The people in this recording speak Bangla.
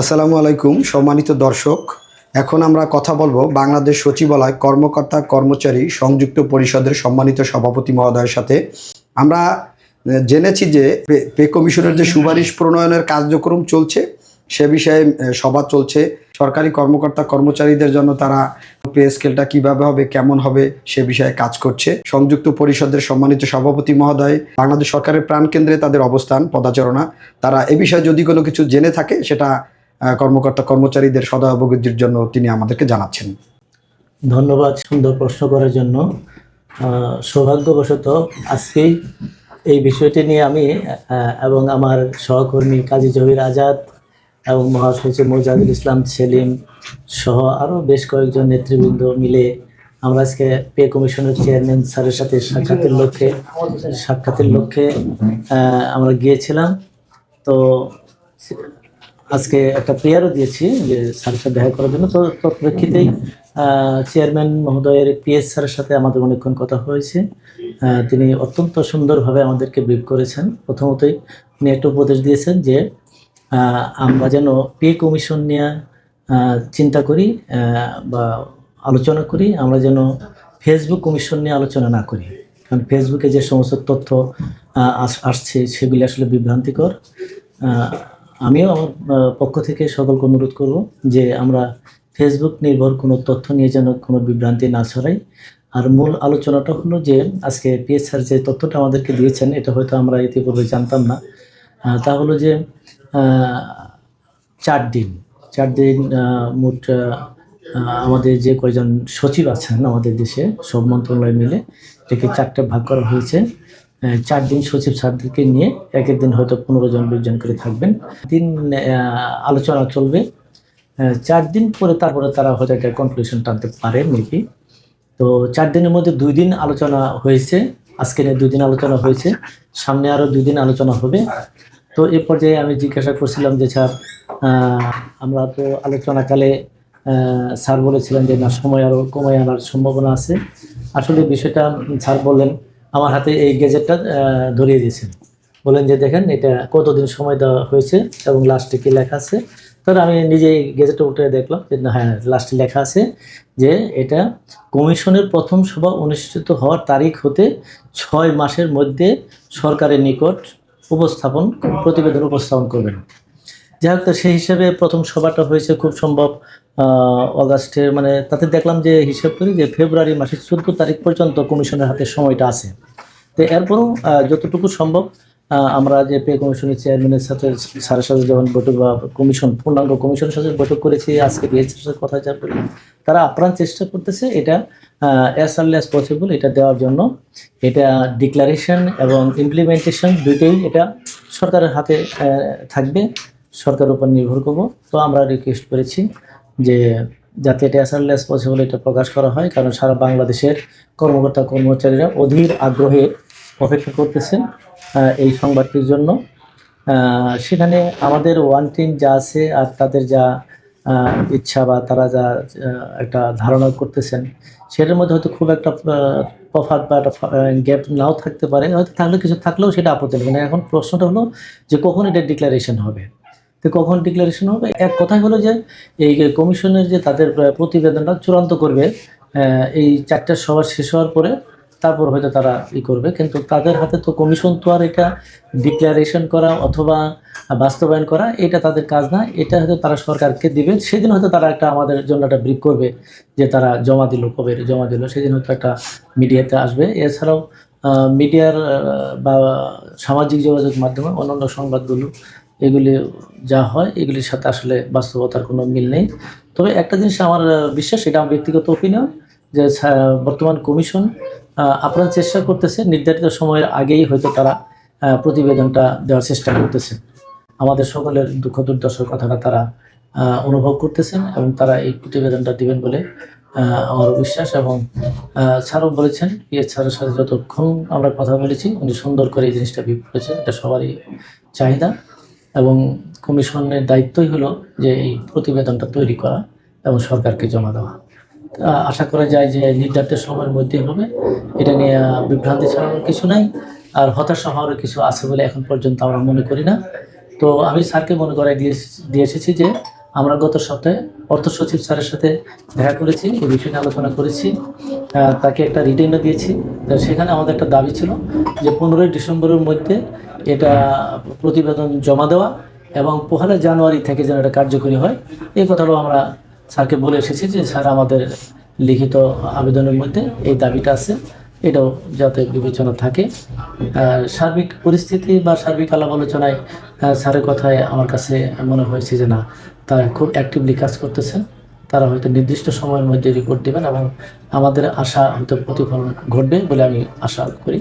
আসসালামু আলাইকুম, সম্মানিত দর্শক। এখন আমরা কথা বলব বাংলাদেশ সচিবালয় কর্মকর্তা কর্মচারী সংযুক্ত পরিষদের সম্মানিত সভাপতি মহোদয়ের সাথে। আমরা জেনেছি যে পে- কমিশনের যে সুপারিশ প্রণয়নের কার্যক্রম চলছে, সে বিষয়ে সভা চলছে। সরকারি কর্মকর্তা কর্মচারীদের জন্য তারা পে স্কেলটা কীভাবে হবে, কেমন হবে, সে বিষয়ে কাজ করছে। সংযুক্ত পরিষদের সম্মানিত সভাপতি মহোদয়, বাংলাদেশ সরকারের প্রাণকেন্দ্রে তাদের অবস্থান, পদাচারণা। তারা এ বিষয়ে যদি কোনো কিছু জেনে থাকে, সেটা কর্মকর্তা কর্মচারীদের সদা অবগতির জন্য তিনি আমাদেরকে জানাচ্ছেন। ধন্যবাদ সুন্দর প্রশ্ন করার জন্য। সৌভাগ্যবশত আজকেই এই বিষয়টি নিয়ে আমি এবং আমার সহকর্মী কাজী জহির আজাদ এবং মহাসচিব মোজাদুল ইসলাম সেলিম সহ আরও বেশ কয়েকজন নেতৃবৃন্দ মিলে আমরা আজকে পে কমিশনের চেয়ারম্যান স্যারের সাথে সাক্ষাতের লক্ষ্যে সাক্ষাতের লক্ষ্যে আমরা গিয়েছিলাম। তো আজকে একটা প্রেয়ারও দিয়েছি, যে স্যারের সাথে দেখা করার জন্য। তো তোর প্রেক্ষিতেই চেয়ারম্যান মহোদয়ের পিএস স্যারের সাথে আমাদের অনেকক্ষণ কথা হয়েছে। তিনি অত্যন্ত সুন্দরভাবে আমাদেরকে ব্রিফ করেছেন। প্রথমতই তিনি একটা উপদেশ দিয়েছেন যে আমরা যেন পে কমিশন নিয়ে চিন্তা করি বা আলোচনা করি। আমরা যেন ফেসবুক কমিশন নিয়ে আলোচনা না করি। কারণ ফেসবুকে যে সমস্ত তথ্য আস- আসছে, সেগুলি আসলে বিভ্রান্তিকর। আমিও আমার পক্ষ থেকে সকলকে অনুরোধ করব যে আমরা ফেসবুক নির্ভর কোনো তথ্য নিয়ে যেন কোনো বিভ্রান্তি না ছড়াই। আর মূল আলোচনাটা হলো যে আজকে পিএসআর যে তথ্যটা আমাদেরকে দিয়েছেন, এটা হয়তো আমরা ইতিপূর্বে জানতাম না। তা হলো যে চার দিন চার দিন মোট আমাদের যে কয়জন সচিব আছেন আমাদের দেশে, সব মন্ত্রণালয় মিলে, এটাকে চারটে ভাগ করা হয়েছে। চার দিন সচিব স্যারদেরকে নিয়ে এক দিন হয়তো পনেরো জন, বিশ জন করে থাকবেন। দিন আলোচনা চলবে। চার দিন পরে তারপরে তারা হয়তো একটা কনক্লুশন টানতে পারে মেবি তো চার দিনের মধ্যে দুই দিন আলোচনা হয়েছে। আজকে নিয়ে দুই দিন আলোচনা হয়েছে। সামনে আরও দুই দিন আলোচনা হবে। তো এ পর্যায়ে আমি জিজ্ঞাসা করছিলাম যে, স্যার আমরা তো আলোচনাকালে স্যার বলেছিলেন যে না, সময় আরও কমায় আনার সম্ভাবনা আছে। আসলে বিষয়টা স্যার বললেন আমার হাতে এই গেজেটটা ধরিয়ে দিয়েছেন। বলেন যে, দেখেন, এটা কতদিন সময় দেওয়া হয়েছে এবং লাস্টে কি লেখা আছে? তাহলে আমি নিজেই গেজেটে উঠে দেখলাম যে, না হ্যাঁ লাস্টে লেখা আছে যে, এটা কমিশনের প্রথম সভা অনুষ্ঠিত হওয়ার তারিখ হতে ছয় মাসের মধ্যে সরকারের নিকট উপস্থাপন, প্রতিবেদন উপস্থাপন করবেন। যাই হোক সেই হিসাবে প্রথম সভাটা হয়েছে খুব সম্ভব অগাস্টের মানে তাতে দেখলাম যে হিসাব করি যে ফেব্রুয়ারি মাসের চোদ্দ তারিখ পর্যন্ত কমিশনের হাতে সময়টা আছে। তো এরপরও যতটুকু সম্ভব আমরা যে পে কমিশনের চেয়ারম্যানের সাথে স্যারের সাথে যখন বৈঠক বা কমিশন, পূর্ণাঙ্গ কমিশনের সাথে বৈঠক করেছি, আজকে বিএসের সাথে কথা যা বলি তারা আপ্রাণ চেষ্টা করতেছে এটা অ্যাজ আর্লি অ্যাজ পসিবল এটা দেওয়ার জন্য। এটা ডিক্লারেশন এবং ইমপ্লিমেন্টেশন দুইটাই এটা সরকারের হাতে থাকবে। সরকারের উপর নির্ভর করব। তো আমরা রিকোয়েস্ট করেছি যে যাতে এটা অ্যাজ পসিবল এটা প্রকাশ করা হয়, কারণ সারা বাংলাদেশের কর্মকর্তা, কর্মচারীরা অধীর আগ্রহে অপেক্ষা করতেছেন এই সংবাদটির জন্য। সেখানে আমাদের ওয়ান টিম যা আছে আর তাদের যা ইচ্ছা বা তারা যা একটা ধারণা করতেছেন, সেটার মধ্যে হয়তো খুব একটা তফাৎ বা একটা গ্যাপ নাও থাকতে পারে। হয়তো থাকলে কিছু থাকলেও সেটা আপত্তি মানে এখন প্রশ্নটা হলো যে কখন এটা ডিক্লারেশন হবে? তো কখন ডিক্লারেশন হবে? এক কথাই হলো যে, এই কমিশনের যে তাদের প্রতিবেদনটা চূড়ান্ত করবে এই চারটার সভা শেষ হওয়ার পরে তারপর হয়তো তারা ই করবে। কিন্তু তাদের হাতে তো কমিশন তো আর এটা ডিক্লারেশন করা অথবা বাস্তবায়ন করা, এটা তাদের কাজ না। এটা হয়তো তারা সরকারকে দিবে। সেদিন হয়তো তারা একটা আমাদের জন্য একটা ব্রিফ করবে যে তারা জমা দিল কবে, জমা দিল। সেদিন হয়তো একটা মিডিয়াতে আসবে। এছাড়াও মিডিয়ার বা সামাজিক যোগাযোগ মাধ্যমে অন্যান্য সংবাদগুলো এগুলি যা হয়, এগুলির সাথে আসলে বাস্তবতার কোনো মিল নেই। তবে একটা জিনিস আমার বিশ্বাস, এটা আমার ব্যক্তিগত ওপিনিয়ন যে বর্তমান কমিশন আপ্রাণ চেষ্টা করতেছে নির্ধারিত সময়ের আগেই হয়তো তারা প্রতিবেদনটা দেওয়ার চেষ্টা করতেছে আমাদের সকলের দুঃখ দুর্দশার কথাটা তারা অনুভব করতেছেন এবং তারা এই প্রতিবেদনটা দিবেন বলে আমার বিশ্বাস এবং স্যারও বলেছেন পিএস স্যারের সাথে যতক্ষণ আমরা কথা বলেছি, উনি সুন্দর করে এই জিনিসটা বিপ করেছেন, এটা সবারই চাহিদা। এবং কমিশনের দায়িত্বই হলো যে এই প্রতিবেদনটা তৈরি করা এবং সরকারকে জমা দেওয়া। আশা করা যায় যে নির্ধারিত সময়ের মধ্যে হবে। এটা নিয়ে বিভ্রান্তি ছাড়ানোর কিছু নাই। আর হতাশা হওয়ারও কিছু আছে বলে এখন পর্যন্ত আমরা মনে করি না। তো আমি স্যারকে মনে করাই দিয়ে দিয়ে এসেছি যে আমরা গত সপ্তাহে অর্থ সচিব স্যারের সাথে দেখা করেছি, এই বিষয়ে আলোচনা করেছি। তাকে একটা রিটেনও দিয়েছি। সেখানে আমাদের একটা দাবি ছিল যে পনেরোই ডিসেম্বরের মধ্যে এটা প্রতিবেদন জমা দেওয়া এবং পহেলা জানুয়ারি থেকে যেন এটা কার্যকরী হয়। এই কথাটাও আমরা স্যারকে বলে এসেছি যে স্যার আমাদের লিখিত আবেদনের মধ্যে এই দাবিটা আছে। এটাও যাতে বিবেচনা থাকে। সার্বিক পরিস্থিতি বা সার্বিক আলাপ আলোচনায় স্যারের কথায় আমার কাছে মনে হয়েছে যে না, তারা খুব অ্যাক্টিভলি কাজ করতেছেন। তারা হয়তো নির্দিষ্ট সময়ের মধ্যে রিপোর্ট দেবেন এবং আমাদের আশা হয়তো প্রতিফলন ঘটবে বলে আমি আশা করি।